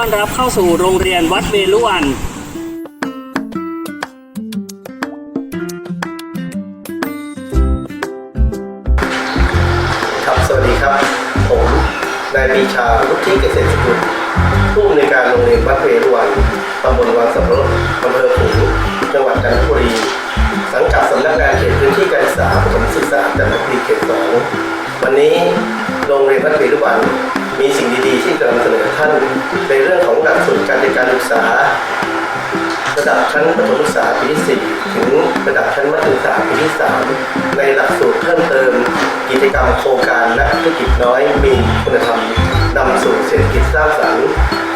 ต้อนรับเข้าสู่โรงเรียนวัดเวลุวันครับสวัสดีครับ ผมนายปีชาลุทธิเกษตรสกุลผู้อำนวยการโรงเรียนวัดเวรุวันตำบลวังสับปะรดอำเภอขลุงจังหวัดจันทบุรี สังกัดสำนักงานเขตพื้นที่การศึกษาประถมศึกษาจันทบุรีเขตสองวันนี้โรงเรียนวัดเวรุวัน ท่านในเรื่องของหลักสูตรการเรียนการศึกษา ระดับชั้นประถมศึกษาปีที่ 4 ถึงระดับชั้นมัธยมศึกษาปีที่ 3 ในหลักสูตรเพิ่มเติม กิจกรรมโครงการนักธุรกิจน้อยมีคุณธรรมนำสู่เศรษฐกิจสร้างสรรค์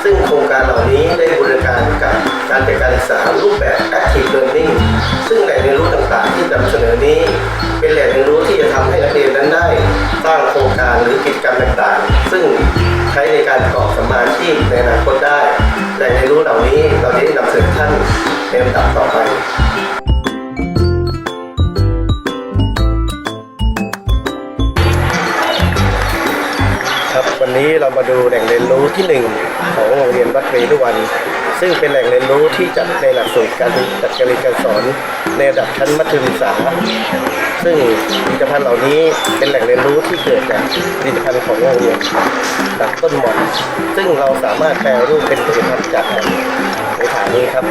ซึ่งโครงการเหล่านี้ได้บูรณาการกับการจัดการศึกษารูปแบบ active learning ซึ่งแหล่งเรียนรู้ต่างๆ ที่นำเสนอนี้ เป็นแหล่งเรียนรู้ที่จะทำ ชีพในอนาคตได้ แต่ในรู้เหล่านี้เราจะได้นำเสนอท่านในลำดับต่อ นนี้เรามาดูแหล่งเรียนรู้ที่หนึ่งของโรงเรียนวัดเวรุวัน ซึ่งเป็นแหล่งเรียนรู้ที่จัดในหลักสูตรการจัดการเรียนการสอนในระดับชั้นมัธยมศึกษา ซึ่งผลิตภัณฑ์เหล่านี้เป็นแหล่งเรียนรู้ที่เกิดจากผลิตภัณฑ์ของโรงเรียนจากต้นหมอนซึ่งเราสามารถแปลรูปเป็นผลิตภัณฑ์จากในฐานนี้ครับ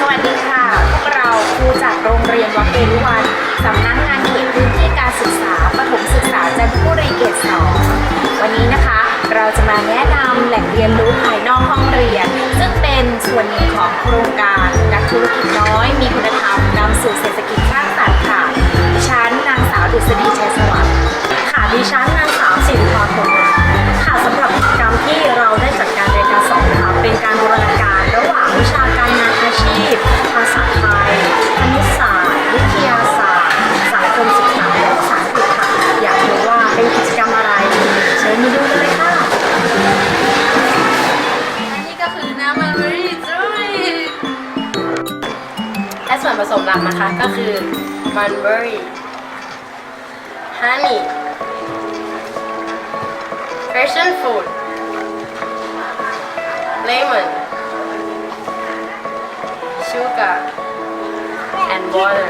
สวัสดีค่ะพวกเราครูจากโรงเรียนวัดเวรุวันสำนักงานเขตพื้นที่การศึกษา เรียนรู้ภายนอกห้องเรียน ซึ่งเป็นส่วนหนึ่งของโครงการนักธุรกิจน้อยมีคุณธรรมนำสู่เศรษฐกิจสร้างสรรค์ค่ะ ชั้นนางสาวดุษฎีชัยสวัสดิ์ค่ะดิฉัน ผสมหลักนะคะ ก็คือมันเบอรี่ฮันนี่ passion fruit lemon sugar and water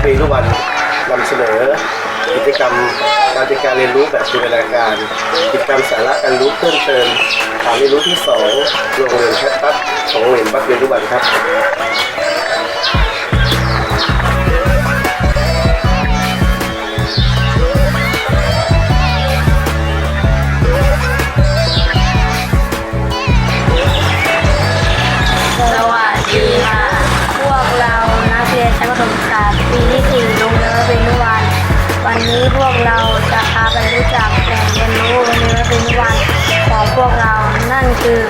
โรงเรียนวัดเวรุวันนำเสนอกิจกรรมการจัดการเรียนรู้แบบบูรณาการ กิจกรรมสาระการรู้เพิ่มเติมฐานเรียนรู้ที่ 2 โรงเรียนแคทตัสของโรงเรียนบัตเวรุวันครับ คือ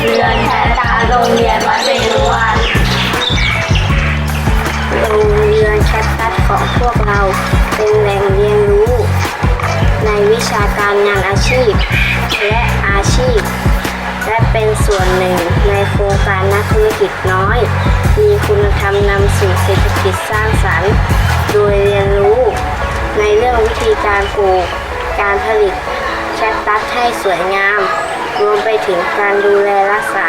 เรือนแพทย์โรงเรียนวัดเวรุวันโรงเรียนแคทตัสของพวกเราเป็นแหล่งเรียนรู้ ในวิชาการงานอาชีพ และอาชีพ และเป็นส่วนหนึ่งในโครงการนักธุรกิจน้อย มีคุณธรรมนำสู่เศรษฐกิจสร้างสรรค์ โดยเรียนรู้ ในเรื่องวิธีการปลูก การผลิตแคคตัสให้สวยงาม รวมไปถึงการดูแลรักษา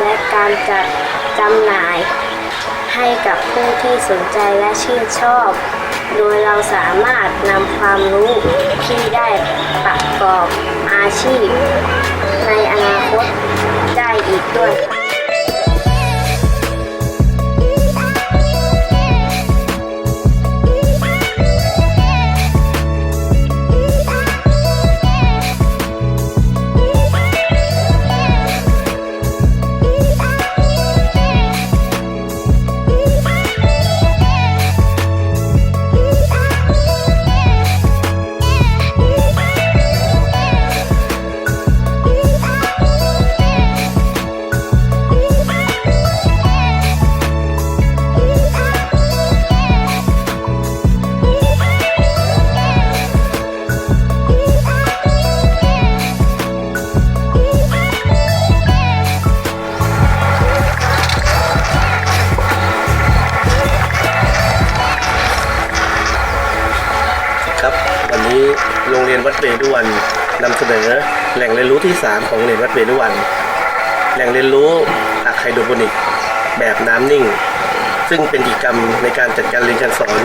และการจัดจำหน่าย ให้กับผู้ที่สนใจและชื่นชอบ โดยเราสามารถนำความรู้ที่ได้ประกอบอาชีพ ในอนาคตได้อีกด้วยค่ะ ครับ วันนี้โรงเรียนวัดเวรุวันนำเสนอแหล่งเรียนรู้ที่ 3 ของโรงเรียนวัดเวรุวัน แหล่งเรียนรู้ผักไฮโดรโปนิก แบบน้ำนิ่ง ซึ่งเป็นกิจกรรมในการจัดการเรียนการสอน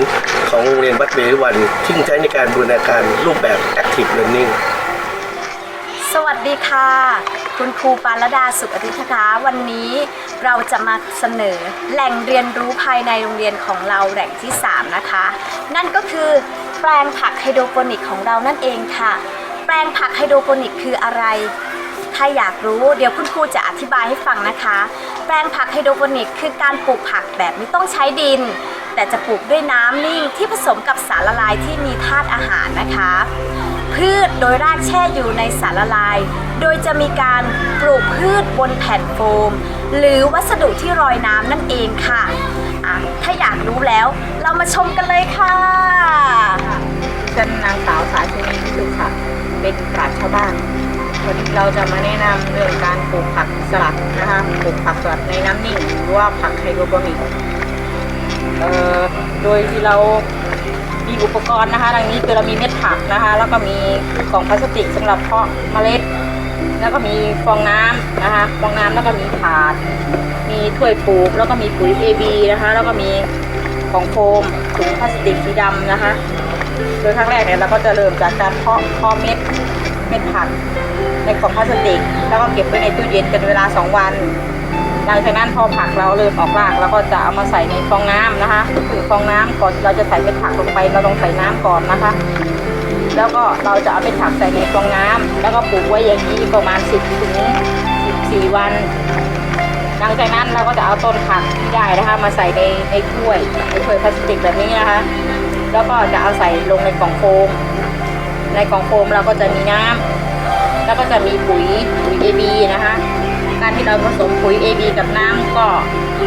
ของโรงเรียนวัดเวรุวันที่ใช้ในการบูรณาการรูปแบบ Active Learning สวัสดีค่ะ คุณครูปารดาสุขอธิษฐาวันนี้เราจะมาเสนอแหล่งเรียนรู้ภายในโรงเรียนของเราแหล่งที่ 3 นะคะ นั่นก็คือ ปลงผักไฮโดรโปนิกของเรานั่นเองค่ะ แปลงผักไฮโดรโปนิกคืออะไร ถ้าอยากรู้เดี๋ยวคุณครูจะอธิบายให้ฟังนะคะ แปลงผักไฮโดรโปนิกคือการปลูกผักแบบไม่ต้องใช้ดิน แต่จะปลูกด้วยน้ำนิ่งที่ผสมกับสารละลายที่มีธาตุอาหารนะคะ พืชโดยรากแช่อยู่ในสารละลาย โดยจะมีการปลูกพืชบนแผ่นโฟม หรือวัสดุที่รอยน้ำนั่นเองค่ะ อะถ้าอยากรู้แล้ว เรามาชมกันเลยค่ะ ฉันนางสาวสายชนีพิสุขค่ะ เป็นปราชญ์ชาวบ้าน วันนี้เราจะมาแนะนำเรื่องการปลูกผักสลัดนะคะปลูกผักสลัดในน้ำนิ่งหรือว่าผักไฮโดรโปนิกเอ่อโดยที่เรามีอุปกรณ์นะคะดังนี้คือเรามีเม็ดผักนะคะ แล้วก็มีกล่องพลาสติกสำหรับเพาะเมล็ด แล้วก็มีฟองน้ำนะคะฟองน้ำแล้วก็มีถาด มีถ้วยปลูกแล้วก็มีปุ๋ย AB นะคะ แล้วก็มีกล่องโฟมถุงพลาสติกสีดำนะคะ โดยครั้งแรกเนี่ยเราก็จะเริ่มจากการเพาะเพาะเม็ดเม็ดผักในกล่องพลาสติก แล้วก็เก็บไว้ในตู้เย็นเป็นเวลา 2 วัน หลังจากนั้นพอผักเราเริ่มออกรากเราก็จะเอามาใส่ในฟองน้ำนะคะคือฟองน้ำก่อนเราจะใส่เม็ดผักลงไปเราต้องใส่น้ำก่อนนะคะ แล้วก็เราจะเอาเม็ดผักใส่ในฟองน้ำแล้วก็ปลูกไว้อย่างนี้ประมาณ 10ถึง14 วัน หลังจากนั้นเราก็จะเอาต้นผักที่ได้นะคะมาใส่ในในถ้วยในถ้วยพลาสติกแบบนี้นะคะ แล้วก็จะเอาใส่ลงในกล่องโฟม ในกล่องโฟมเราก็จะมีน้ำแล้วก็จะมีปุ๋ยปุ๋ย AB นะคะ การที่เราผสมปุ๋ย AB กับน้ำก็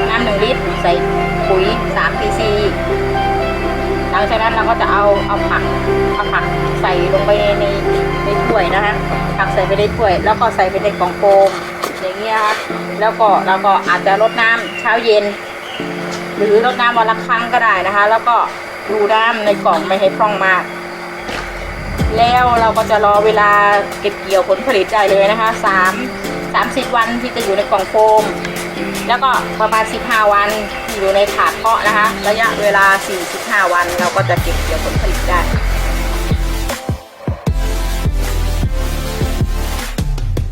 น้ำหนึ่งลิตรใส่ปุ๋ย3 cc หลังจากนั้นเราก็จะเอาเอาผักเอาผักใส่ลงไปในในถ้วยนะคะผักใส่ไปในถ้วย แล้วก็ใส่ไปในกล่องโฟมอย่างเงี้ยค่ะแล้วก็เราก็อาจจะรดน้ำเช้าเย็น หรือรดน้ำวันละครั้งก็ได้นะคะ แล้วก็ดูน้ำในกล่องไม่ให้พร่องมาก แล้วเราก็จะรอเวลาเก็บเกี่ยวผลผลิตได้เลยนะคะสามสามสิบวันที่จะอยู่ในกล่องโฟม แล้วก็ประมาณ15วัน อยู่ในถาดเพาะนะคะ ระยะเวลา 45 วันเราก็จะเก็บเกี่ยวผลผลิตได้